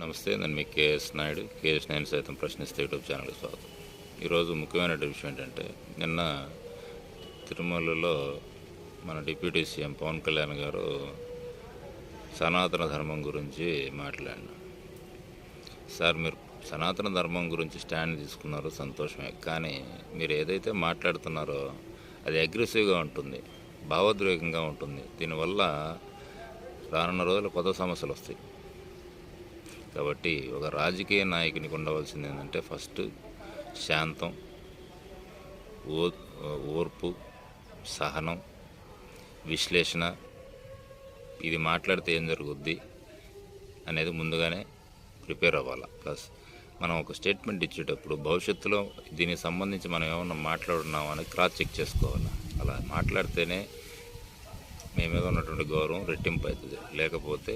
నమస్తే నేను మీ కేఎస్ నాయుడు. కేఎస్ నాయుడు సైతం ప్రశ్నిస్తే యూట్యూబ్ ఛానల్కి స్వాగతం. ఈరోజు ముఖ్యమైన విషయం ఏంటంటే నిన్న తిరుమలలో మన డిప్యూటీ సీఎం పవన్ కళ్యాణ్ గారు సనాతన ధర్మం గురించి మాట్లాడినారు. సార్ మీరు సనాతన ధర్మం గురించి స్టాండ్ తీసుకున్నారు సంతోషమే. కానీ మీరు ఏదైతే మాట్లాడుతున్నారో అది అగ్రెసివ్గా ఉంటుంది భావోద్వేగంగా ఉంటుంది. దీనివల్ల రానున్న రోజులు కొత్త సమస్యలు వస్తాయి. కాబట్టి ఒక రాజకీయ నాయకునికి ఉండవలసింది ఏంటంటే ఫస్ట్ శాంతం ఓ ఓర్పు సహనం విశ్లేషణ ఇది మాట్లాడితే ఏం జరుగుద్ది అనేది ముందుగానే ప్రిపేర్ అవ్వాలి. ప్లస్ మనం ఒక స్టేట్మెంట్ ఇచ్చేటప్పుడు భవిష్యత్తులో దీనికి సంబంధించి మనం ఏమన్నా మాట్లాడున్నాం అని క్రాస్ చెక్ చేసుకోవాలి. అలా మాట్లాడితేనే మీ మీద ఉన్నటువంటి గౌరవం రెట్టింపు అవుతుంది. లేకపోతే